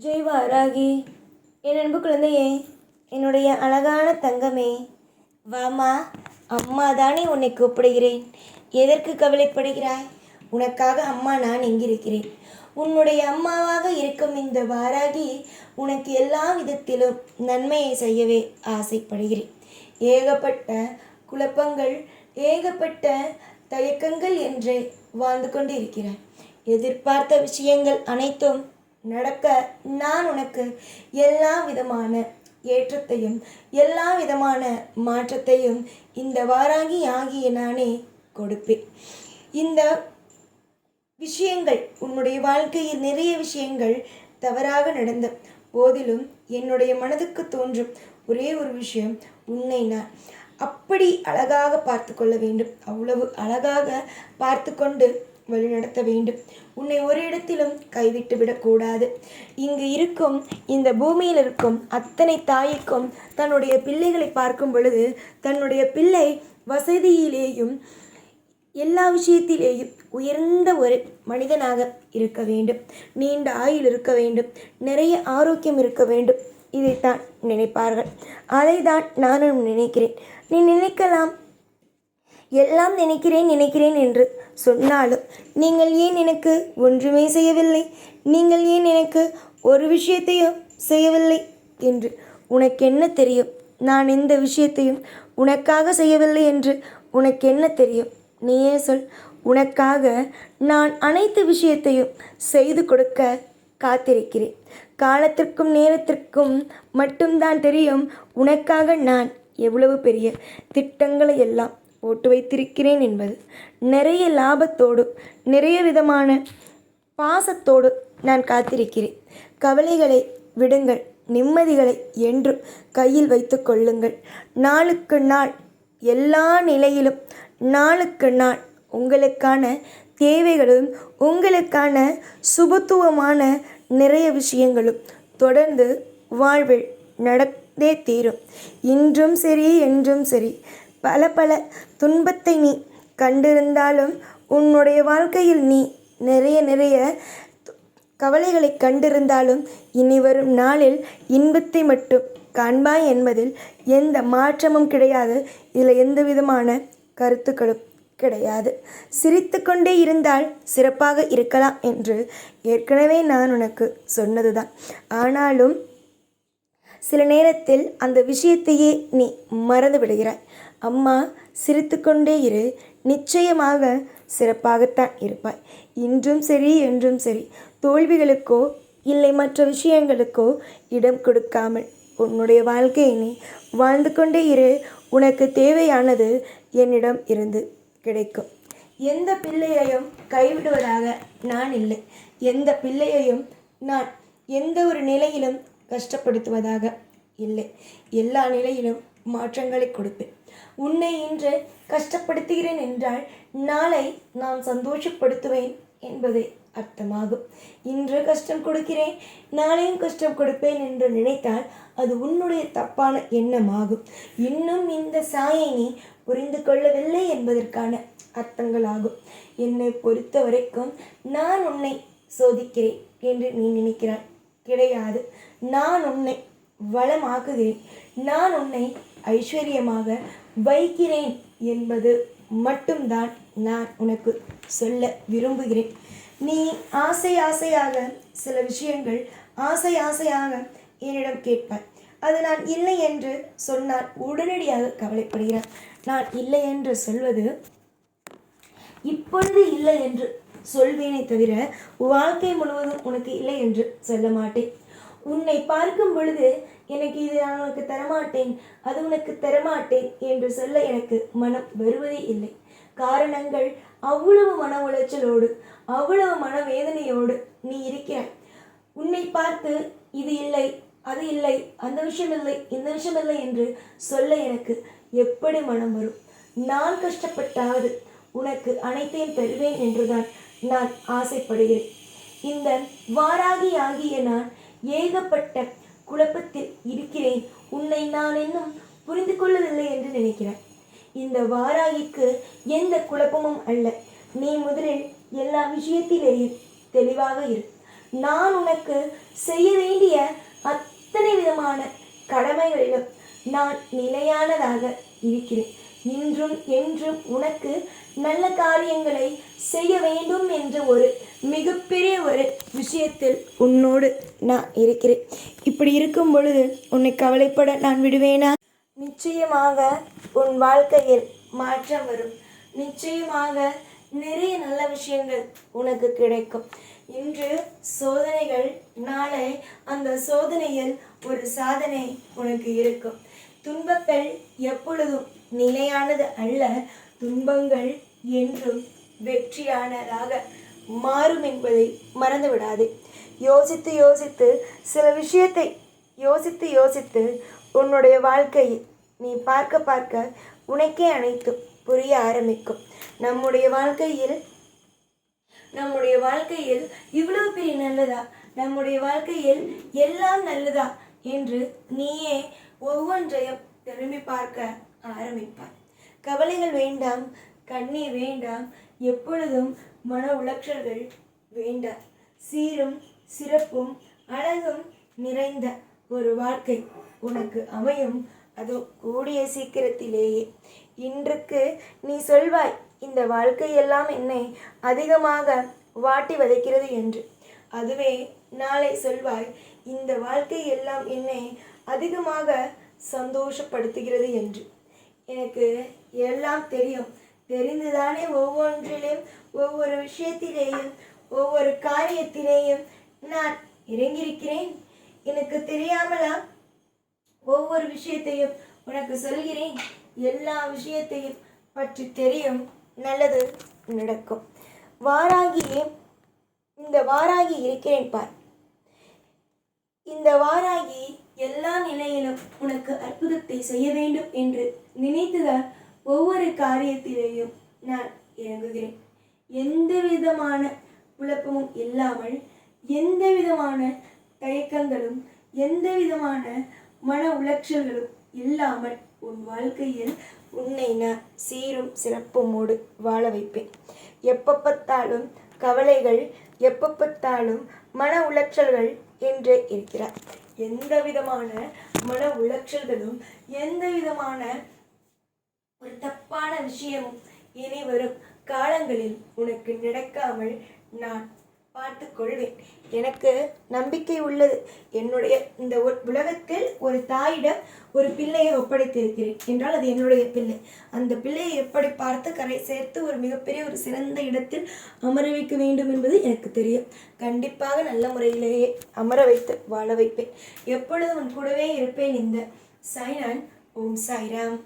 ஜெய் வாராகி என் அன்பு குழந்தையே என்னுடைய அழகான தங்கமே வாமா அம்மா தானே உன்னை கூப்பிடுகிறேன். எதற்கு கவலைப்படுகிறாய்? உனக்காக அம்மா நான் எங்கிருக்கிறேன் உன்னுடைய அம்மாவாக இருக்கும் இந்த வாராகி உனக்கு எல்லா விதத்திலும் நன்மையை செய்யவே ஆசைப்படுகிறேன். ஏகப்பட்ட குழப்பங்கள் ஏகப்பட்ட தயக்கங்கள் என்று வாழ்ந்து கொண்டு எதிர்பார்த்த விஷயங்கள் அனைத்தும் நடக்க நான் உனக்கு எல்லா விதமான ஏற்றத்தையும் எல்லா விதமான மாற்றத்தையும் இந்த வாராகி ஆகிய நானே கொடுப்பேன். இந்த விஷயங்கள் உன்னுடைய வாழ்க்கையில் நிறைய விஷயங்கள் தவறாக நடந்த போதிலும் என்னுடைய மனதுக்கு தோன்றும் ஒரே ஒரு விஷயம் உன்னை நான் அப்படி அழகாக பார்த்து கொள்ள வேண்டும். அவ்வளவு அழகாக பார்த்து கொண்டு வழிநடத்த வேண்டும். உன்னை ஒரு இடத்திலும் கைவிட்டு விடக்கூடாது இங்கு இருக்கும் இந்த பூமியில் இருக்கும் அத்தனை தாய்க்கும் தன்னுடைய பிள்ளைகளை பார்க்கும் பொழுது தன்னுடைய பிள்ளை வசதியிலேயும் எல்லா விஷயத்திலேயும் உயர்ந்த ஒரு மனிதனாக இருக்க வேண்டும். நீண்ட ஆயுள் இருக்க வேண்டும். நிறைய ஆரோக்கியம் இருக்க வேண்டும். இதைத்தான் நினைப்பார்கள். அதை தான் நானும் நினைக்கிறேன். நீ நினைக்கலாம். எல்லாம் நினைக்கிறேன் நினைக்கிறேன் என்று சொன்னாலும் நீங்கள் ஏன் எனக்கு ஒன்றுமே செய்யவில்லை? நீங்கள் ஏன் எனக்கு ஒரு விஷயத்தையும் செய்யவில்லை? என்று. உனக்கு என்ன தெரியும்? நான் எந்த விஷயத்தையும் உனக்காக செய்யவில்லை என்று உனக்கு என்ன தெரியும்? நீயே சொல். உனக்காக நான் அனைத்து விஷயத்தையும் செய்து கொடுக்க காத்திருக்கிறேன். காலத்திற்கும் நேரத்திற்கும் மட்டும்தான் தெரியும் உனக்காக நான் எவ்வளவு பெரிய திட்டங்களை எல்லாம் போட்டு வைத்திருக்கிறேன் என்பது நிறைய லாபத்தோடு நிறைய விதமான பாசத்தோடு நான் காத்திருக்கிறேன். கவலைகளை விடுங்கள் நிம்மதிகளை என்றும் கையில் வைத்து கொள்ளுங்கள். நாளுக்கு நாள் எல்லா நிலையிலும் நாளுக்கு நாள் உங்களுக்கான தேவைகளும் உங்களுக்கான சுபத்துவமான நிறைய விஷயங்களும் தொடர்ந்து வாழ்வில் நடந்தே தீரும். இன்றும் சரி என்றும் சரி பல பல துன்பத்தை நீ கண்டிருந்தாலும் உன்னுடைய வாழ்க்கையில் நீ நிறைய நிறைய கவலைகளை கண்டிருந்தாலும் இனி வரும் நாளில் இன்பத்தை மட்டும் காண்பாய் என்பதில் எந்த மாற்றமும் கிடையாது. இதில் எந்த விதமான கருத்துக்களும் கிடையாது. சிரித்து கொண்டே இருந்தால் சிறப்பாக இருக்கலாம் என்று ஏற்கனவே நான் உனக்கு சொன்னதுதான். ஆனாலும் சில நேரத்தில் அந்த விஷயத்தையே நீ மறந்து விடுகிறாய். அம்மா சிரித்துக்கொண்டே இரு. நிச்சயமாக சிறப்பாகத்தான் இருப்பாய். இன்றும் சரி என்றும் சரி. தோல்விகளுக்கோ இல்லை மற்ற விஷயங்களுக்கோ இடம் கொடுக்காமல் உன்னுடைய வாழ்க்கையை நீ வாழ்ந்து கொண்டே இரு. உனக்கு தேவையானது என்னிடம் இருந்து கிடைக்கும். எந்த பிள்ளையையும் கைவிடுவதாக நான் இல்லை. எந்த பிள்ளையையும் நான் எந்த ஒரு நிலையிலும் கஷ்டப்படுத்துவதாக இல்லை. எல்லா நிலையிலும் மாற்றங்களை கொடுப்பேன். உன்னை இன்று கஷ்டப்படுத்துகிறேன் என்றால் நாளை நான் சந்தோஷப்படுத்துவேன் என்பதே அர்த்தமாகும். இன்று கஷ்டம் கொடுக்கிறேன் நாளையும் கஷ்டம் கொடுப்பேன் என்று நினைத்தால் அது உன்னுடைய தப்பான எண்ணமாகும். இன்னும் இந்த சாயை நீ புரிந்து கொள்ளவில்லை என்பதற்கான அர்த்தங்களாகும். என்னை பொறுத்த வரைக்கும் நான் உன்னை சோதிக்கிறேன் என்று நீ நினைக்கிறாய். கிடையாது. நான் உன்னை வளமாக்குகிறேன். நான் உன்னை ஐஸ்வர்யமாக வைக்கிறேன் என்பது மட்டும்தான் நான் உனக்கு சொல்ல விரும்புகிறேன். நீ ஆசை ஆசையாக சில விஷயங்கள் ஆசை ஆசையாக என்னிடம் கேட்பாய். அது நான் இல்லை என்று சொன்னால் உடனடியாக கவலைப்படுகிறேன் நான் இல்லை என்று சொல்வது இப்பொழுது இல்லை என்று சொல்வேனே தவிர வாழ்க்கை முழுவதும் உனக்கு இல்லை என்று சொல்ல மாட்டேன். உன்னை பார்க்கும் பொழுது எனக்கு இது நான் உனக்கு தரமாட்டேன் அது உனக்கு தரமாட்டேன் என்று சொல்ல எனக்கு மனம் வருவதே இல்லை. காரணங்கள் அவ்வளவு மன உளைச்சலோடு அவ்வளவு மனவேதனையோடு நீ இருக்கிறாய். உன்னை பார்த்து இது இல்லை அது இல்லை அந்த விஷயம் இல்லை இந்த விஷயம் இல்லை என்று சொல்ல எனக்கு எப்படி மனம் வரும்? நான் கஷ்டப்பட்டாவது உனக்கு அனைத்தையும் தருவேன் என்றுதான் நான் ஆசைப்படுகிறேன். இந்த வாராகி ஆகிய நான் ஏகப்பட்ட குழப்பத்தில் இருக்கிறேன். உன்னை நான் இன்னும் புரிந்து கொள்ளவில்லை என்று நினைக்கிறேன் இந்த வாராகிக்கு எந்த குழப்பமும் அல்ல. நீ முதலில் எல்லா விஷயத்திலேயும் தெளிவாக இரு. நான் உனக்கு செய்ய வேண்டிய அத்தனை விதமான கடமைகளிலும் நான் நிலையானதாக இருக்கிறேன். இன்றும் என்றும் உனக்கு நல்ல காரியங்களை செய்ய வேண்டும் என்ற ஒரு மிகப்பெரிய ஒரு விஷயத்தில் உன்னோடு நான் இருக்கிறேன். இப்படி இருக்கும் பொழுது உன்னை கவலைப்பட நான் விடுவேனா? நிச்சயமாக உன் வாழ்க்கையில் மாற்றம் வரும். நிச்சயமாக நிறைய நல்ல விஷயங்கள் உனக்கு கிடைக்கும். இன்று சோதனைகள் நாளை அந்த சோதனையில் ஒரு சாதனை உனக்கு இருக்கும். துன்பங்கள் எப்பொழுதும் நிலையானது அல்ல. துன்பங்கள் என்றும் வெற்றியானதாக மாறும் என்பதை மறந்து விடாதே யோசித்து யோசித்து சில விஷயத்தை யோசித்து யோசித்து உன்னுடைய வாழ்க்கையை நீ பார்க்க பார்க்க உனக்கே அனைத்தும் புரிய ஆரம்பிக்கும். நம்முடைய வாழ்க்கையில் நம்முடைய வாழ்க்கையில் இவ்வளவு பெரிய நல்லதா? நம்முடைய வாழ்க்கையில் எல்லாம் நல்லதா? என்று நீயே ஒவ்வொன்றையும் திரும்பி பார்க்க ஆரம்பிப்பாய். கவலைகள் வேண்டாம் கண்ணீர் வேண்டாம் எப்பொழுதும் மன உளைச்சல்கள் வேண்டாம். சீரும் சிறப்பும் அழகும் நிறைந்த ஒரு வாழ்க்கை உனக்கு அமையும். அது கூடிய சீக்கிரத்திலேயே. இன்றுக்கு நீ சொல்வாய் இந்த வாழ்க்கையெல்லாம் என்னை அதிகமாக வாட்டி வதைக்கிறது என்று. அதுவே நாளை சொல்வாய் இந்த வாழ்க்கை எல்லாம் என்னை அதிகமாக சந்தோஷப்படுத்துகிறது என்று. எனக்கு எல்லாம் தெரியும். தெரிந்துதானே ஒவ்வொன்றிலும் ஒவ்வொரு விஷயத்திலேயும் ஒவ்வொரு காரியத்திலேயும் நான் இறங்கியிருக்கிறேன். எனக்கு தெரியாமலா ஒவ்வொரு விஷயத்தையும் உனக்கு சொல்கிறேன். எல்லா விஷயத்தையும் பற்றி தெரியும். நல்லது நடக்கும். வாராகியே இந்த வாராகி இருக்கிறேன் பார். இந்த வாராகி எல்லா நிலையிலும் உனக்கு அற்புதத்தை செய்ய வேண்டும் என்று நினைத்துதான் ஒவ்வொரு காரியத்திலேயும் நான் இறங்குகிறேன். எந்த விதமான குழப்பமும் இல்லாமல் எந்த விதமான தயக்கங்களும் எந்த விதமான மன உளைச்சல்களும் இல்லாமல் உன் வாழ்க்கையில் உன்னை நான் சீரும் சிறப்புமோடு வாழ வைப்பேன். எப்போ பார்த்தாலும் கவலைகள் எப்போ பார்த்தாலும் மன உளைச்சல்கள் என்றே இருக்கிறார். எந்த விதமான மன உளைச்சல்களும் எந்த விதமான ஒரு தப்பான விஷயமும் இனி வரும் காலங்களில் உனக்கு நடக்காமல் நான் பார்த்து கொள்வேன். எனக்கு நம்பிக்கை உள்ளது. என்னுடைய இந்த உலகத்தில் ஒரு தாயிடம் ஒரு பிள்ளையை ஒப்படைத்திருக்கிறேன். என்றால் அது என்னுடைய பிள்ளை. அந்த பிள்ளையை எப்படி பார்த்து கரை சேர்த்து ஒரு மிகப்பெரிய ஒரு சிறந்த இடத்தில் அமர வைக்க வேண்டும் என்பது எனக்கு தெரியும். கண்டிப்பாக நல்ல முறையிலேயே அமர வைத்து வாழ வைப்பேன். எப்பொழுதும் உன் கூடவே இருப்பேன் இந்த. சாய்நான் ஓம் சாய்ராம்.